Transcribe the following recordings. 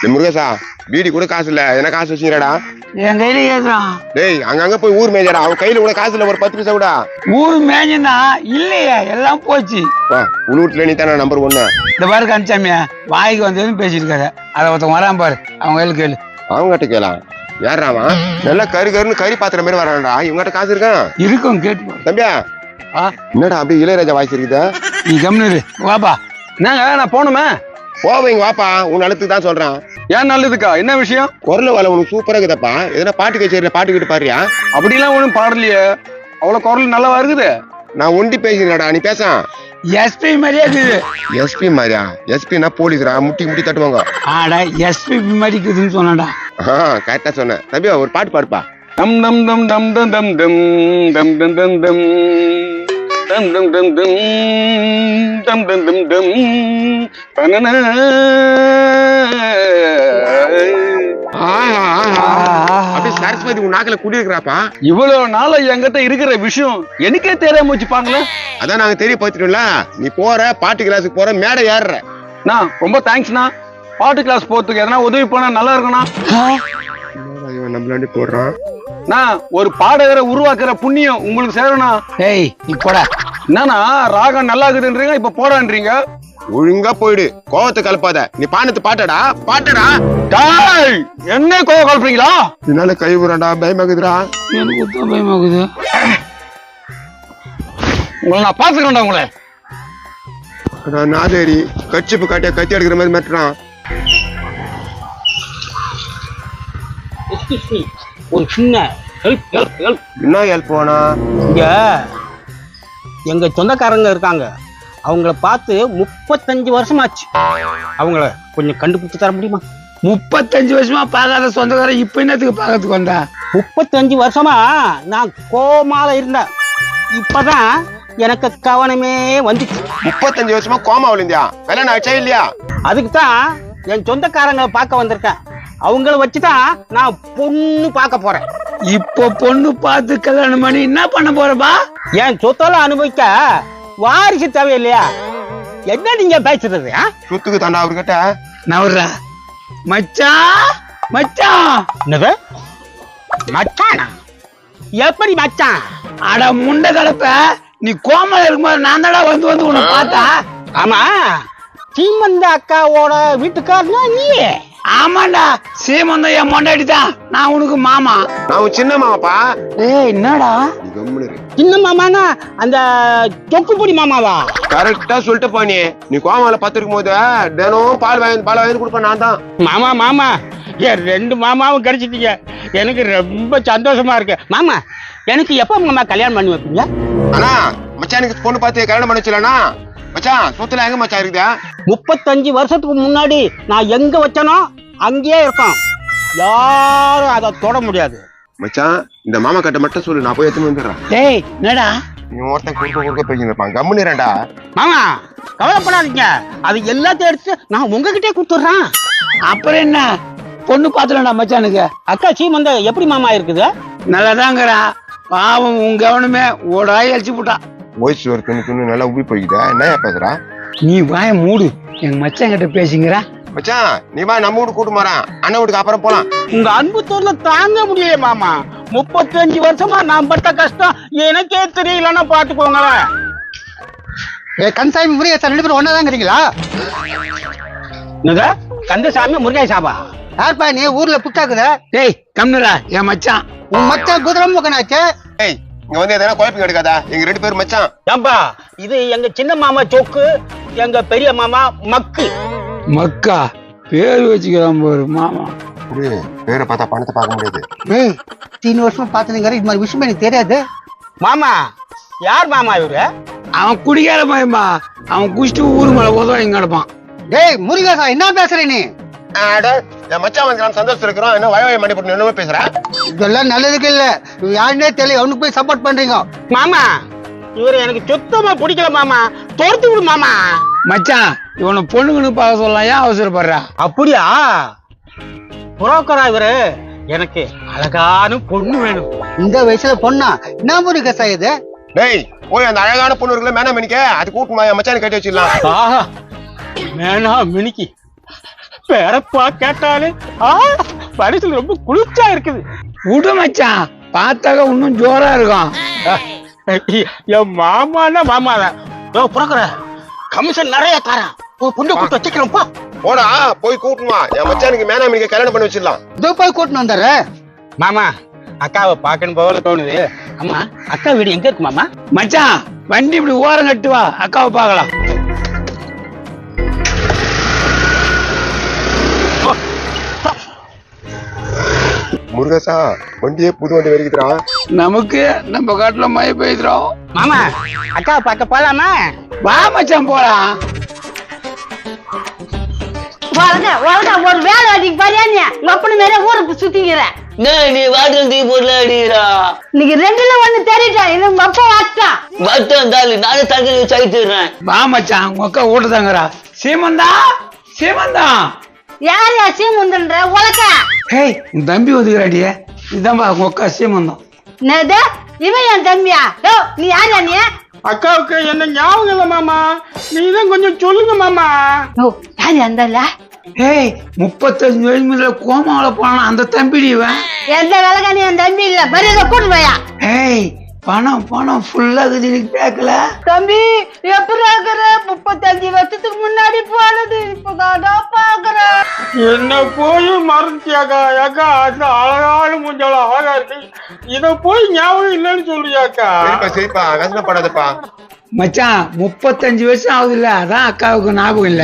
டேய் முருகேசா பீடி கூட காசு இல்ல. என்ன காசு வச்சுக்கிறடா என் கையில கேக்குறான் டேய் அங்கங்க போய் ஊர் மேய்ஜடா அவன் கையில கூட காசு இல்ல. ஒரு பத்து பைசா கூட. ஊர் மேஞ்சனா இல்லையே எல்லாம் போச்சு. வா உள்ளூட்ல நீ தானே நம்பர் ஒன்னு. இந்த பாரு கணிச்சாமியா வாய்க்கு வந்ததும் பேசிட்டு இருக்காரு அதை ஒருத்தன் வரான் பாரு. அவங்க கையில் கேளு. அவங்ககிட்ட கேலாம் யாரா அவன்? நல்லா கரு கருன்னு கறி பாத்திர மாதிரி வரான்டா. இவங்ககிட்ட காசு இருக்கான் இருக்கும் கேட்டு. தம்பியா? என்னடா அப்படியே இளையராஜா வாய்ஸ் இருக்குதா? நீ கம்னு வாப்பா. என்னங்க நான் போகணுமே? போவீங்க வாப்பா. உன் நலத்துக்கு தான் சொல்றான். ஏன் நல்லதுக்கா? என்ன விஷயம்? குரல் வள உனக்கு சூப்பரா இருக்குதப்பா. எதனா பாட்டு கச்சேரியில பாட்டு கிட்டு பாருயா அப்படிலாம் ஒண்ணும் பாடலையே. அவ்வளவு குரல் நல்லாவா இருக்குது நான் ஒண்டி பேசுகிறேன்டா நீ பேச. எஸ்பி மாதிரியே இருக்குது எஸ்பி மாதிரியா? எஸ்பினா போலீஸ்ரா? முட்டி முட்டி தட்டுவாங்க. ஆடா எஸ்பி மாதிரி இருக்குதுன்னு சொன்னாடா ஆ கரெக்டா சொன்னேன். தம்பியா ஒரு பாட்டு பாடுப்பா. டம் டம் டம் டம் டம் டம் டம் டம் டம் டம் டம். டம் டம் டம் டம். டம் டம் டம் டம். தனன. சரஸ்வதி உன் நாக்கில குடி இருக்கிறாப்பா. இவ்வளவு நாளா என்கிட்ட இருக்கிற விஷயம் எனக்கே தெரியாம வச்சுப்பாங்களே அதான் நாங்க தெரிய பார்த்துட்டோம்ல. நீ போற பாட்டு கிளாஸுக்கு போற மேடை ஏறுற. நான் ரொம்ப தேங்க்ஸ்ண்ணா. பாட்டு கிளாஸ் போறதுக்கு எதனா உதவி பண்ணா நல்லா இருக்கும்ண்ணா நம்மளாண்டி போடுறான்? நான் ஒரு பாடகரை உருவாக்குற புண்ணியம் உங்களுக்கு சேரணும் ஏய் நீ போடா. என்னன்னா ராகம் நல்லா இருக்குதுன்றீங்க இப்ப போடான்றீங்க? ஒழுங்கா போயிடு. கோவத்தை கலப்பாத. நீ பானத்து பாட்டடா பாட்டடா. டாய் என்ன கோவ கலப்புறீங்களா? என்னால கை விடுறான்டா பயமாக்குதுடா எனக்கு தான் பயமாக்குது உங்களை நான் பாத்துக்கிறேன்டா உங்களை. அடா, நாதேரி கச்சிப்பு காட்டியா கத்தி எடுக்கிற மாதிரி மாட்டுறான் ஒரு சின்ன ஹெல்ப் ஹெல்ப் ஹெல்ப் என்ன ஹெல்ப் வேணா? இங்க எங்க சொந்தக்காரங்க இருக்காங்க. அவங்கள பார்த்து முப்பத்தஞ்சு வருஷமாச்சு. அவங்கள கொஞ்சம் கண்டுபிடிச்சு தர முடியுமா? முப்பத்தஞ்சு வருஷமா பார்க்காத சொந்தக்காரன் இப்ப என்னத்துக்கு பார்க்கறதுக்கு வந்தா? முப்பத்தஞ்சு வருஷமா நான் கோமால இருந்தேன். இப்பதான் எனக்கு கவனமே வந்துச்சு. முப்பத்தஞ்சு வருஷமா கோமா விழுந்தியா? கல்யாணம் ஆச்சா இல்லையா? அதுக்கு தான் என் சொந்தக்காரங்க பார்க்க வந்திருக்கேன். அவங்கள வச்சுதான் நான் பொண்ணு பார்க்க போறேன். இப்போ பொண்ணு பார்த்து கல்யாணம் பண்ணி என்ன பண்ண போறப்பா? என் சொத்தெல்லாம் அனுபவிக்க வாரிசு தேவையில்லையா? என்ன நீங்க பேசுறது? சுத்துக்கு தாண்டா அவர்கிட்ட நவர்றா மச்சான் மச்சான் என்னது? மச்சானா? எப்படி மச்சான்? அட முண்டை கலப்ப நீ கோமல இருக்கும்போது நான் தாடா வந்து வந்து உன்னை பார்த்தா. ஆமா. சீமந்த அக்காவோட வீட்டுக்காரனா நீ ஆமாண்டா சீமந்தம் என் மொண்டாடி தான். நான் உனக்கு மாமா. நான் உன் சின்ன மாமாப்பா. ஏய் என்னடா. சின்ன மாமானா அந்த தொக்குப்பொடி மாமாவா? கரெக்டா சொல்லிட்டு நீ நீ கோமால பத்திருக்கும் போது தினம் பால் வாங்கி பால் வாங்கி கொடுப்பேன் நான் தான். மாமா மாமா. ஏன் ரெண்டு மாமாவும் கிடைச்சிட்டீங்க. எனக்கு ரொம்ப சந்தோஷமா இருக்கு. மாமா எனக்கு எப்ப மாமா கல்யாணம் பண்ணி வைப்பீங்க? அண்ணா மச்சானுக்கு பொண்ணு பார்த்து கல்யாணம் பண்ண வச்சலண்ணா மச்சான் சொத்துல எங்க மச்சான் இருக்குதா? முப்பத்தஞ்சு வருஷத்துக்கு முன்னாடி நான் எங்க வச்சனோ அங்கேயே இருக்கும் யாரும் அதை தொட முடியாது. மச்சான் இந்த மாமா கிட்ட மட்டும் சொல்லு நான் போய் எடுத்துன்னு வந்துடுறேன். டேய் என்னடா? நீ ஒருத்தன் குறுக்க குறுக்க பேசிட்டு இருப்பான் கம்முன்னு இருடா. மாமா கவலைப்படாதீங்க. அது எல்லாத்தையும் எடுத்து நான் உங்ககிட்டே கொடுத்துட்றேன். அப்புறம் என்ன? பொண்ணு பார்த்துலடா மச்சானுக்கு. அக்கா சீமந்த எப்படி மாமா இருக்குது? நல்லாதாங்கிறா. பாவம் உன் கவனமே ஓடாய் அழிச்சு போட்டான் வயசு ஒரு துணி துணி நல்லா உப்பி போய்க்குதா? என்ன பேசுறா? நீ வாய மூடு. எங்க மச்சான் கிட்ட பேசிங்கிறா. மச்சான் நீ வா நம்ம வீட்டு கூட்டு போறான். அண்ணன் வீட்டுக்கு அப்புறம் போலாம். உங்க அன்பு தோல்ல தாங்க முடியல மாமா. முப்பத்தஞ்சு வருஷமா நான் பட்ட கஷ்டம் எனக்கே தெரியலன்னா பாத்துக்கோங்களேன் ஏ கந்தசாமி முருகேசன் ரெண்டு பேரும் ஒன்னா தாங்கிறீங்களா என்னது? கந்தசாமி முருகேஷ் சாபா யார்ப்பா நீ? ஊர்ல புத்தாக்குத? டேய் கம்னுடா என் மச்சான். உன் மச்சான் குதிரை முகனாச்சு ஏய் இங்க வந்து எதனா குழப்பம் எடுக்காதா எங்க ரெண்டு பேரும் மச்சான். ஏம்பா இது எங்க சின்ன மாமா சொக்கு எங்க பெரிய மாமா மக்கு. மக்கா பேர் வச்சுக்கிறான் பாரு மாமா. பேரை பார்த்தா பணத்தை பார்க்க முடியாது. ஏய் தீனு வருஷமா பாத்துனுங்கிற இது மாதிரி விஷயம் எனக்கு தெரியாது. மாமா யார் மாமா இவரு? அவன் குடிக்கார பயமா அவன் குடிச்சிட்டு ஊரு மேல உதவ இங்க கிடப்பான். டேய் முருகேசா என்ன பேசுற நீ? அட, என் மச்சான் வந்து சந்தோஷம் இருக்கிறோம் என்ன வய வய மணி போட்டு என்னமோ பேசுற? இதெல்லாம் நல்லதுக்கு இல்ல. இவன் யாருன்னே தெரியல. அவனுக்கு போய் சப்போர்ட் பண்றீங்க. மாமா இவரு எனக்கு சுத்தமா பிடிக்கல மாமா. தோர்த்து விடு மாமா. மச்சான் இவனை பொண்ணுங்கன்னு பார்க்க சொல்லலாம். ஏன் அவசரப்படுறா? அப்படியா? புரோக்கரா இவரு. எனக்கு அழகான பொண்ணு வேணும். இந்த வயசுல பொண்ணா? என்ன முருகேசா இது? டேய் போய் அந்த அழகான பொண்ணு இருக்குல்ல மேனா மினிக்க? அது கூட்டுமா என் மச்சான் கட்டி வச்சிடலாம். ஆஹா வேணா மினிக்கி. பேரப்பா கேட்டாலே ஆ மனசுல ரொம்ப குளிர்ச்சியா இருக்குது. விடு மச்சான் பார்த்தாக்க இன்னும் ஜோரா இருக்கும். என் மாமானா மாமாதான். யோ புறக்குற கமிஷன் நிறைய தரேன். ஓ புண்ட கூட்டு வச்சுக்கிறேன் போ. போடா போய் கூட்டணுமா என் மச்சானுக்கு மேனாமினிக்கு கல்யாணம் பண்ணி வச்சிடலாம். இதோ போய் கூட்டின்னு வந்துடுற மாமா அக்காவை பார்க்கணும் போல தோணுது. அம்மா அக்கா வீடு எங்க இருக்கு மாமா? மச்சான் வண்டி இப்படி ஓரம் கட்டு வா. அக்காவை பார்க்கலாம். முருகசா வண்டியே புது வண்டி வரைக்குதுடா நமக்கு நம்ம காட்டுல மழை பெய்துறோம் மாமா அக்காவை பார்க்க போலாமா? வா மச்சான் போலாம் வளர்க்க ஒரு வேலை வாட்டிக்கு பாரியா நீ? லொப்பன மேலே ஊருக்கு சுத்திக்கிற. நீ வாட்டல் தூக்கி போடல அடிக்கிறா? இன்னைக்கு ரெண்டுல ஒண்ணு தெரியுதா இது உங்க அப்பா வாட்டான் வட்டம் தாலி நானே வா மச்சான் உங்க அக்கா ஓட்டுதாங்கறா சீமந்தா சீமந்தா. யார் யா சீமுந்தன்ற? உலக்க ஹேய் உன் தம்பி ஒதுக்குறாடியே. இதான்பா உங்க அக்கா சீமந்தம். என்னது? இவன் என் தம்பியா? யோ நீ யார் நீ? அக்காவுக்கு என்ன ஞாபகம் இல்ல மாமா. நீதான் கொஞ்சம் சொல்லுங்க மாமா. யோ யார் அந்தல ஏய் முப்பத்தஞ்சு வயசுல கோமாவில போனான் அந்த தம்பி இவன்? எந்த வேலைக்கானி என் தம்பி இல்ல? மரியாதை கூட்டு போயா. ஏய் பணம் பணம் ஃபுல்லா இருக்குது கேட்கல தம்பி எப்படி என்ன போய் மறந்துட்டியாக்கா அக்கா அந்த அழகான மூஞ்சால அழகா இருக்கு. இத போய் ஞாபகம் இல்லைன்னு சொல்றியாக்கா? சரிப்பா சரிப்பா கஷ்டப்படாதப்பா மச்சான் முப்பத்தஞ்சு வருஷம் ஆகுது இல்ல அதான் அக்காவுக்கு ஞாபகம் இல்ல.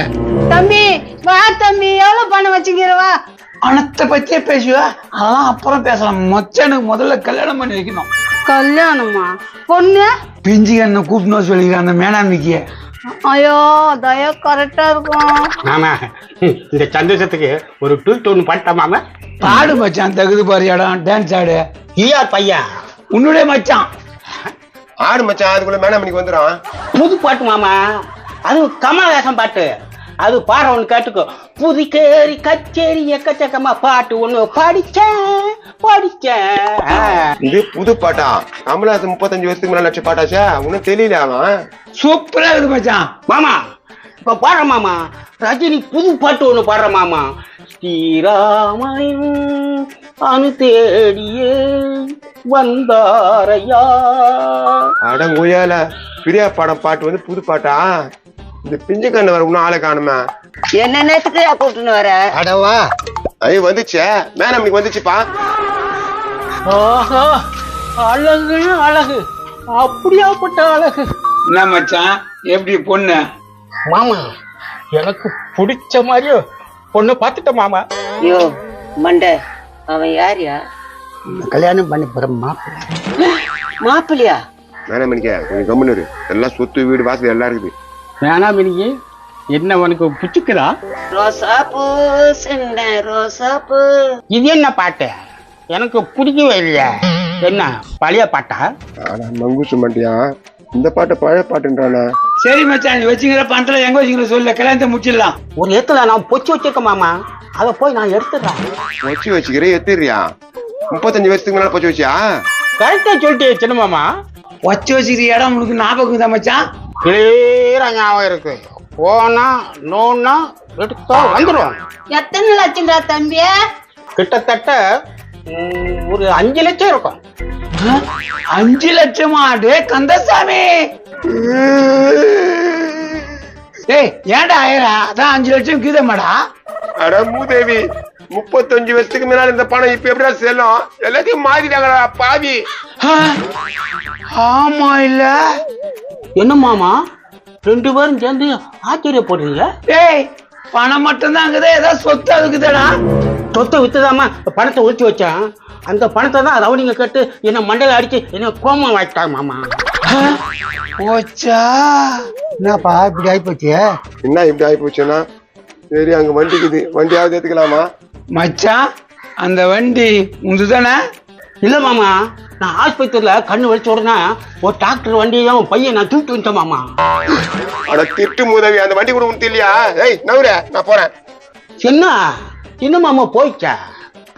தம்பி வா தம்பி எவ்வளவு பணம் வச்சுக்கிறவா பணத்தை பத்தியே பேசுவ அதெல்லாம் அப்புறம் பேசலாம். மச்சானுக்கு முதல்ல கல்யாணம் பண்ணி வைக்கணும். கல்யாணமா? பொண்ணு? பிஞ்சு கண்ணை கூப்பிட்டு சொல்லிக்கிறேன் அந்த மேனாமிக்கு ஐயோ தயா கரெக்டா இருக்கும். மாமா இந்த சந்தோஷத்துக்கு ஒரு ட்வீட் ஒன்று பண்ணிட்டா மாமா? பாடு மச்சான் தகுது பாரு இடம் டான்ஸ் ஆடு. ஈயார் பையன் உன்னுடைய மச்சான். ஆடு மச்சான் அதுக்குள்ள மேனாமினிக்கு வந்துடும் புது பாட்டு மாமா. அது கமலஹாசன் பாட்டு. அது பாரு ஒன்று கேட்டுக்கோ. புதுக்கேரி கச்சேரி எக்கச்சக்கமா பாட்டு ஒன்று படிச்சேன் படிச்சேன். இது புது பாட்டா? கமலஹாசன் முப்பத்தஞ்சு வருஷத்துக்கு மேல லட்சம் பாட்டாச்சா? உனக்கு தெரியல அவன்? சூப்பரா இருக்குது மச்சான். மாமா இப்ப பாடுற மாமா ரஜினி புது பாட்டு ஒண்ணு பாடுற மாமா. ஸ்ரீராமனின் அணு தேடியே வந்தாரையா? அடங்குயால. பிரியா படம் பாட்டு வந்து புது பாட்டா? இந்த பிஞ்சு கண்ணு வர இன்னும் ஆளை காணுமே. என்ன நேரத்துக்கு கூப்பிட்டுன்னு வர? அடவா ஐயோ வந்துச்சே. மேனாமினிக்கு வந்துச்சுப்பா. ஆஹா அழகு அழகு. அப்படியாப்பட்ட அழகு. என்ன மச்சான்? எப்படி பொண்ணு? மாமா எனக்கு பிடிச்ச மாதிரியே பொண்ணு பார்த்துட்டேன் மாமா. யோ மண்டை அவன் யாரியா? கல்யாணம் பண்ணி போற மாப்பிள்ளை. மாப்பிள்ளையா? மேனாமினிக்க கொஞ்சம் கம்முன்னு இரு. எல்லாம் சொத்து வீடு வாசல் எல்லாம் இருக்குது. வேணாம் இன்னைக்கு என்ன உனக்கு பிடிச்சிக்குதா ரோசாப்பூ சின்ன ரோசாப்பூ. இது என்ன பாட்டு? எனக்கு பிடிக்கவே இல்லையா என்ன பழைய பாட்டா? மங்குசு மாட்டியா இந்த பாட்டு பழைய பாட்டுன்றானா. சரி மச்சான் நீ வச்சுக்கிற பணத்துல எங்க வச்சுக்கிற சொல்ல கல்யாணத்தை முடிச்சிடலாம். ஒரு இடத்துல நான் பொச்சு வச்சிருக்கேன் மாமா. அதை போய் நான் எடுத்துடுறேன். வச்சு வச்சுக்கிறே எத்திரியா முப்பத்தஞ்சு வருஷத்துக்கு மேல போச்சு வச்சியா? கரெக்டா சொல்லிட்டு சின்ன மாமா. வச்சு வச்சுக்கிற இடம் உனக்கு ஞாபகம் தான் மச்சான்? கிளியரா ஞாபகம் இருக்கு. போனா நோனா எடுத்தா வந்துடும் எத்தனை லட்சம்டா தம்பி? கிட்டத்தட்ட ம், ஒரு அஞ்சு லட்சம் இருக்கும்? அஞ்சு லட்சமா டே கந்தசாமி! ஏய் ஏன்டா ஆயிரா? அதான் அஞ்சு லட்சம் கீதமாடா அட மூதேவி முப்பத்தஞ்சு வருஷத்துக்கு முன்னாடி இந்த பணம் இப்ப எப்படிடா செல்லும்? எல்லாத்தையும் மாறிட்டாங்கடா பாவி. ஆ? ஆமா இல்ல? என்ன மாமா? ரெண்டு பேரும் சேர்ந்து ஆச்சரியப்படுறீங்க? டேய் பணம் மட்டும்தான் அங்குதே ஏதாவது சொத்து அதுக்குதாடா சொத்தை வித்துதாமா பணத்தை ஒழிச்சு வச்சேன். அந்த பணத்தை தான் ரவுடிங்க கட்டு என்ன மண்டையில அடிச்சு என்ன கோமம் வாங்கிட்டாங்க மாமா? போச்சா? என்னப்பா இப்படி ஆயிப்போச்சு? என்ன இப்படி ஆகி போச்சுன்னா சரி அங்க வண்டிக்குது வண்டியாவது எடுத்துக்கலாமா மச்சான் அந்த வண்டி உந்துதானே இல்ல மாமா நான் ஆஸ்பத்திரியில கண்ணு வலிச்ச உடனே ஒரு டாக்டர் வண்டியும் உன் பையன் நான் தூக்கிட்டு வந்துட்டேன் மாமா. அட திட்டு மூதவி அந்த வண்டி கூட உனக்கு இல்லையா? ஏய் நவுற நான் போறேன். சின்ன சின்ன மாமா போயிச்சா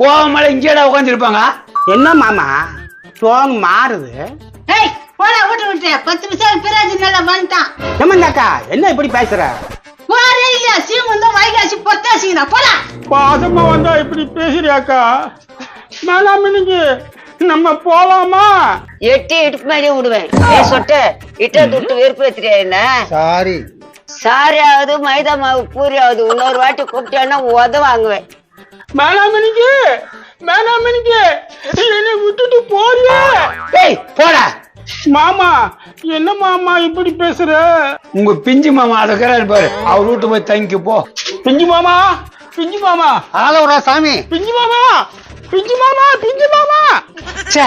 போகாமல இங்கேடா உட்காந்துருப்பாங்க என்ன மாமா? சோங் மாறுது. ஏய் போடா விட்டு விட்டு பத்து நிமிஷம் பிராஜி நல்லா வந்துட்டான். ஏமாந்தாக்கா என்ன இப்படி பேசுற? போறே இல்லையா? சீமன் தான் வைகாசி பொத்தாசிங்கண்ணா போடா. பாசமா வந்தா இப்படி பேசுறியாக்கா? வேணாம் இன்னைக்கு நம்ம போலாமா? எட்டி இடுப்பு மேலே விடுவேன். ஏ சொட்ட இட்ட துட்டு வெறுப்பேத்துறியா என்ன? சாரி. சாரி ஆகுது மைதா மாவு பூரி ஆகுது இன்னொரு வாட்டி கூப்பிட்டேன்னா உத வாங்குவேன். வேணாம் இன்னைக்கு என்னை விட்டுட்டு போறியே. ஏய் போடா. மாமா என்ன மாமா இப்படி பேசுற? உங்க பிஞ்சு மாமா அதை இருக்கிறாரு பாரு. அவர் வீட்டு போய் தங்கி போ பிஞ்சு மாமா பிஞ்சு மாமா. ஆளவுடா சாமி. பிஞ்சு மாமா பிஞ்சு மாமா பிஞ்சு மாமா. ச்சே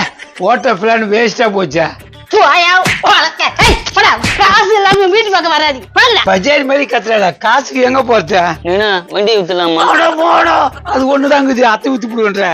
ஓட்ட பிளான் வேஸ்டா போச்சா. போயா போடா காசு இல்லாம வீட்டு பக்கம் வராது பஜாரி மாதிரி கத்துறாடா. காசுக்கு எங்க போறத? வண்டி போடா அது ஒண்ணுதான் அத்தை ஊத்தி போடுவேன்ற.